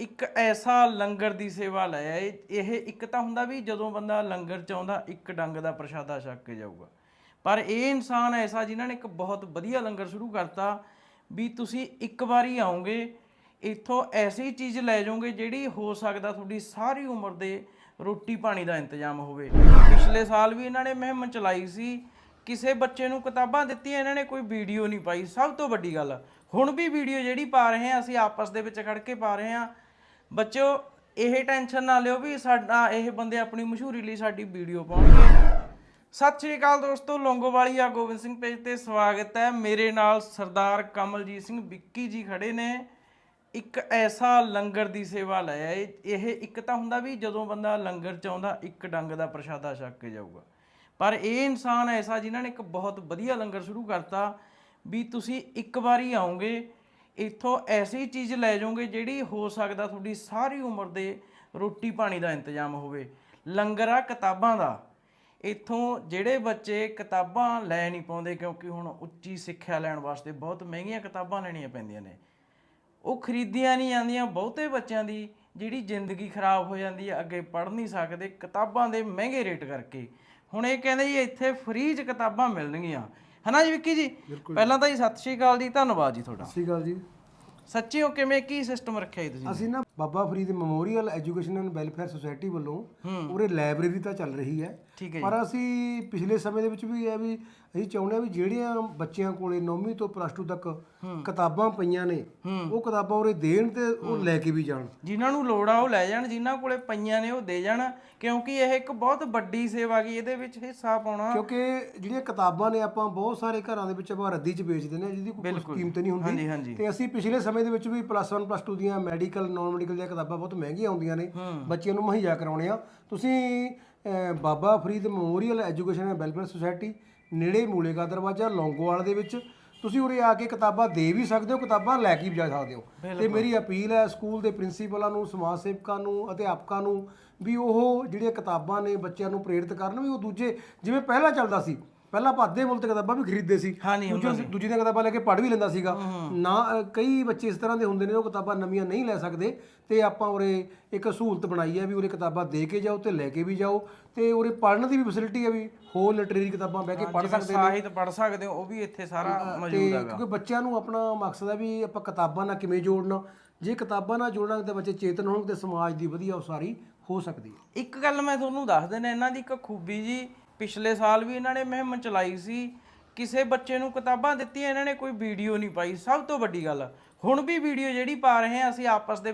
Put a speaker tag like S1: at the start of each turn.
S1: ਇੱਕ ਐਸਾ ਲੰਗਰ ਦੀ ਸੇਵਾ ਲੈ ਆਏ, ਇਹ ਇੱਕ ਤਾਂ ਹੁੰਦਾ ਵੀ ਜਦੋਂ ਬੰਦਾ ਲੰਗਰ ਚ ਆਉਂਦਾ, ਇੱਕ ਡੰਗ ਦਾ ਪ੍ਰਸ਼ਾਦਾ ਛਕ ਕੇ ਜਾਊਗਾ। ਪਰ ਇਹ ਇਨਸਾਨ ਐਸਾ ਜਿਨ੍ਹਾਂ ਨੇ ਇੱਕ ਬਹੁਤ ਵਧੀਆ ਲੰਗਰ ਸ਼ੁਰੂ ਕਰਤਾ ਵੀ ਤੁਸੀਂ ਇੱਕ ਵਾਰੀ ਆਓਗੇ, ਇੱਥੋਂ ਐਸੀ ਚੀਜ਼ ਲੈ ਜਾਓਗੇ ਜਿਹੜੀ ਹੋ ਸਕਦਾ ਤੁਹਾਡੀ ਸਾਰੀ ਉਮਰ ਦੇ ਰੋਟੀ ਪਾਣੀ ਦਾ ਇੰਤਜ਼ਾਮ ਹੋਵੇ। ਪਿਛਲੇ ਸਾਲ ਵੀ ਇਹਨਾਂ ਨੇ ਮੁਹਿੰਮ ਚਲਾਈ ਸੀ, ਕਿਸੇ ਬੱਚੇ ਨੂੰ ਕਿਤਾਬਾਂ ਦਿੱਤੀਆਂ, ਇਹਨਾਂ ਨੇ ਕੋਈ ਵੀਡੀਓ ਨਹੀਂ ਪਾਈ। ਸਭ ਤੋਂ ਵੱਡੀ ਗੱਲ, ਹੁਣ ਵੀ ਵੀਡੀਓ ਜਿਹੜੀ ਪਾ ਰਹੇ ਹਾਂ, ਅਸੀਂ ਆਪਸ ਦੇ ਵਿੱਚ ਖੜ ਕੇ ਪਾ ਰਹੇ ਹਾਂ। ਬੱਚਿਓ, ਇਹ ਟੈਨਸ਼ਨ ਨਾ ਲਿਓ ਵੀ ਸਾਡਾ ਇਹ ਬੰਦੇ ਆਪਣੀ ਮਸ਼ਹੂਰੀ ਲਈ ਸਾਡੀ ਵੀਡੀਓ ਪਾਉਣਗੇ। ਸਤਿ ਸ਼੍ਰੀ ਅਕਾਲ ਦੋਸਤੋ ਲੌਂਗੋਵਾਲੀਆ ਗੋਬਿੰਦ ਸਿੰਘ ਪੇਜ ਤੇ ਸਵਾਗਤ ਹੈ। ਮੇਰੇ ਨਾਲ ਸਰਦਾਰ ਕਮਲਜੀਤ ਸਿੰਘ ਵਿੱਕੀ ਜੀ ਖੜੇ ਨੇ। ਇੱਕ ਐਸਾ ਲੰਗਰ ਦੀ ਸੇਵਾ ਲੈ ਆਏ। ਇਹ ਇੱਕ ਤਾਂ ਹੁੰਦਾ ਵੀ ਜਦੋਂ ਬੰਦਾ ਲੰਗਰ ਚ ਆਉਂਦਾ ਇੱਕ ਡੰਗ ਦਾ ਪ੍ਰਸ਼ਾਦਾ ਛਕ ਕੇ ਜਾਊਗਾ। ਪਰ ਇਹ ਇਨਸਾਨ ਐਸਾ ਜਿਨ੍ਹਾਂ ਨੇ ਇੱਕ ਬਹੁਤ ਵਧੀਆ ਲੰਗਰ ਸ਼ੁਰੂ ਕਰਤਾ ਵੀ ਤੁਸੀਂ ਇੱਕ ਵਾਰੀ ਆਉਂਗੇ ਇੱਥੋਂ ਐਸੀ ਚੀਜ਼ ਲੈ ਜਾਓਗੇ ਜਿਹੜੀ ਹੋ ਸਕਦਾ ਤੁਹਾਡੀ ਸਾਰੀ ਉਮਰ ਦੇ ਰੋਟੀ ਪਾਣੀ ਦਾ ਇੰਤਜ਼ਾਮ ਹੋਵੇ, ਲੰਗਰ ਆ ਕਿਤਾਬਾਂ ਦਾ। ਇੱਥੋਂ ਜਿਹੜੇ ਬੱਚੇ ਕਿਤਾਬਾਂ ਲੈ ਨਹੀਂ ਪਾਉਂਦੇ ਕਿਉਂਕਿ ਹੁਣ ਉੱਚੀ ਸਿੱਖਿਆ ਲੈਣ ਵਾਸਤੇ ਬਹੁਤ ਮਹਿੰਗੀਆਂ ਕਿਤਾਬਾਂ ਲੈਣੀਆਂ ਪੈਂਦੀਆਂ ਨੇ। ਉਹ ਖਰੀਦੀਆਂ ਨਹੀਂ ਜਾਂਦੀਆਂ, ਬਹੁਤੇ ਬੱਚਿਆਂ ਦੀ ਜਿਹੜੀ ਜ਼ਿੰਦਗੀ ਖਰਾਬ ਹੋ ਜਾਂਦੀ ਹੈ, ਅੱਗੇ ਪੜ੍ਹ ਨਹੀਂ ਸਕਦੇ, ਕਿਤਾਬਾਂ ਦੇ ਮਹਿੰਗੇ ਰੇਟ ਕਰਕੇ। ਹੁਣ ਇਹ ਕਹਿੰਦੇ ਜੀ ਇੱਥੇ ਫ੍ਰੀ ਚ ਕਿਤਾਬਾਂ ਮਿਲਣਗੀਆਂ। ਹਨਾ ਜੀ ਵਿੱਕੀ ਜੀ? ਪਹਿਲਾਂ ਤਾਂ ਜੀ ਸਤਿ ਸ਼੍ਰੀ ਅਕਾਲ ਜੀ ਧੰਨਵਾਦ ਜੀ ਤੁਹਾਡਾ।
S2: ਸਤਿ ਸ਼੍ਰੀ ਅਕਾਲ ਜੀ।
S1: ਸੱਚੀ ਹੋ ਕਿਵੇਂ ਕੀ ਸਿਸਟਮ ਰੱਖਿਆ ਜੀ ਤੁਸੀਂ?
S2: ਅਸੀਂ ਨਾ Baba Farid memorial education and welfare society ਵੱਲੋਂ ਉਰੇ ਲਾਇਬ੍ਰੇਰੀ ਤਾਂ ਚੱਲ ਰਹੀ ਹੈ। ਪਰ ਅਸੀਂ ਪਿਛਲੇ ਸਮੇਂ ਦੇ ਵਿੱਚ ਵੀ ਇਹ ਵੀ ਅਸੀਂ ਚਾਹੁੰਦੇ ਹਾਂ ਵੀ ਜਿਹੜੀਆਂ ਬੱਚਿਆਂ ਕੋਲੇ 9ਵੀਂ ਤੋਂ ਪਲੱਸ 2 ਤੱਕ ਕਿਤਾਬਾਂ ਪਈਆਂ ਨੇ ਉਹ ਕਿਤਾਬਾਂ ਉਰੇ ਦੇਣ ਤੇ ਉਹ ਲੈ ਕੇ ਵੀ ਜਾਣ।
S1: ਜਿਨ੍ਹਾਂ ਨੂੰ ਲੋੜ ਆ ਉਹ ਲੈ ਜਾਣ ਜਿਨ੍ਹਾਂ ਕੋਲੇ ਪਈਆਂ ਨੇ ਉਹ ਦੇ ਜਾਣ ਕਿਉਂਕਿ ਇਹ ਇੱਕ ਬਹੁਤ ਵੱਡੀ ਸੇਵਾ ਗਈ ਇਹਦੇ ਵਿੱਚ ਹਿੱਸਾ ਪਾਉਣਾ।
S2: ਕਿਉਂਕਿ ਜਿਹੜੀਆਂ ਕਿਤਾਬਾਂ ਨੇ ਆਪਾਂ ਬਹੁਤ ਸਾਰੇ ਘਰਾਂ ਦੇ ਵਿੱਚ ਆਪਾਂ ਰੱਦੀ 'ਚ ਵੇਚਦੇ ਨੇ ਜਿਹਦੀ ਕੋਈ ਕੀਮਤ ਨਹੀਂ ਹੁੰਦੀ। ਤੇ ਅਸੀਂ ਪਿਛਲੇ ਸਮੇਂ ਦੇ ਵਿੱਚ ਵੀ ਪਲੱਸ 1 ਪਲੱਸ 2 ਦੀਆਂ ਮੈਡੀਕਲ ਨਾਨ ਮੈਡੀਕਲ ਦੀਆਂ ਕਿਤਾਬਾਂ ਬਹੁਤ ਮਹਿੰਗੀਆਂ ਆਉਂਦੀਆਂ ਨੇ। ਬੱਚਿਆਂ ਨੂੰ ਮੁਹੱਈਆ ਕਰਾਉਣੇ ਆ। ਤੁਸੀਂ ਅਹ, Baba Farid memorial education and welfare society ਨੇੜੇ ਮੂਲੇਗਾ ਦਰਵਾਜ਼ਾ ਲੌਂਗੋਵਾਲ ਦੇ ਵਿੱਚ। ਤੁਸੀਂ ਉਰੇ ਆ ਕੇ ਕਿਤਾਬਾਂ ਦੇ ਵੀ ਸਕਦੇ ਹੋ ਕਿਤਾਬਾਂ ਲੈ ਕੇ ਵੀ ਜਾ ਸਕਦੇ ਹੋ। ਤੇ ਮੇਰੀ ਅਪੀਲ ਹੈ ਸਕੂਲ ਦੇ ਪ੍ਰਿੰਸੀਪਲਾਂ ਨੂੰ ਸਮਾਜ ਸੇਵਕਾਂ ਨੂੰ ਅਧਿਆਪਕਾਂ ਨੂੰ ਵੀ ਉਹ ਜਿਹੜੀਆਂ ਕਿਤਾਬਾਂ ਨੇ ਬੱਚਿਆਂ ਨੂੰ ਪ੍ਰੇਰਿਤ ਕਰਨ ਵੀ ਉਹ ਦੂਜੇ ਜਿਵੇਂ ਪਹਿਲਾਂ ਚੱਲਦਾ ਸੀ ਪਹਿਲਾਂ ਆਪਾਂ ਅੱਧੇ ਮੁੱਲ ਤੇ ਕਿਤਾਬਾਂ ਵੀ ਖਰੀਦਦੇ ਸੀ।
S1: ਹਾਂਜੀ,
S2: ਦੂਜੇ ਦੂਜੀ ਦੀਆਂ ਕਿਤਾਬਾਂ ਲੈ ਕੇ ਪੜ੍ਹ ਵੀ ਲੈਂਦਾ ਸੀਗਾ। ਨਾ ਅ, ਕਈ ਬੱਚੇ ਇਸ ਤਰ੍ਹਾਂ ਦੇ ਹੁੰਦੇ ਨੇ ਉਹ ਕਿਤਾਬਾਂ ਨਵੀਆਂ ਨਹੀਂ ਲੈ ਸਕਦੇ। ਤੇ ਆਪਾਂ ਉਰੇ ਇੱਕ ਸਹੂਲਤ ਬਣਾਈ ਹੈ ਵੀ ਉਰੇ ਕਿਤਾਬਾਂ ਦੇ ਕੇ ਜਾਓ ਤੇ ਲੈ ਕੇ ਵੀ ਜਾਓ। ਤੇ ਉਰੇ ਪੜ੍ਹਨ ਦੀ ਵੀ ਫੈਸਿਲਿਟੀ ਹੈ ਵੀ ਹੋਰ ਲਿਟਰੇਰੀ ਕਿਤਾਬਾਂ ਬਹਿ ਕੇ ਪੜ੍ਹ ਸਕਦੇ
S1: ਸਾਹਿਤ ਪੜ੍ਹ ਸਕਦੇ ਹੋ ਉਹ ਵੀ ਇੱਥੇ ਸਾਰਾ ਮੌਜੂਦ ਹੈਗਾ।
S2: ਕਿਉਂਕਿ ਬੱਚਿਆਂ ਨੂੰ ਆਪਣਾ ਮਕਸਦ ਹੈ ਵੀ ਆਪਾਂ ਕਿਤਾਬਾਂ ਨਾਲ ਕਿਵੇਂ ਜੋੜਨਾ। ਜੇ ਕਿਤਾਬਾਂ ਨਾਲ ਜੋੜਾਂਗੇ ਤਾਂ ਬੱਚੇ ਚੇਤਨ ਹੋਣਗੇ ਤੇ ਸਮਾਜ ਦੀ ਵਧੀਆ ਉਸਾਰੀ ਹੋ ਸਕਦੀ ਹੈ।
S1: ਇੱਕ ਗੱਲ ਮੈਂ ਤੁਹਾਨੂੰ ਦੱਸ ਦਿੰਦਾ ਇਹਨਾਂ ਦੀ ਇੱਕ ਖੂਬੀ ਜੀ ਪਿਛਲੇ ਸਾਲ ਵੀ ਇਹਨਾਂ ਨੇ ਮੁਹਿੰਮ ਚਲਾਈ ਸੀ। ਕਿਸੇ ਬੱਚੇ ਨੂੰ ਕਿਤਾਬਾਂ ਦਿੱਤੀਆਂ, ਇਹਨਾਂ ਨੇ ਕੋਈ ਵੀਡੀਓ ਨਹੀਂ ਪਾਈ। ਸਭ ਤੋਂ ਵੱਡੀ ਗੱਲ, ਹੁਣ ਵੀ ਵੀਡੀਓ ਜਿਹੜੀ ਪਾ ਰਹੇ ਹਾਂ ਅਸੀਂ ਆਪਸ ਦੇ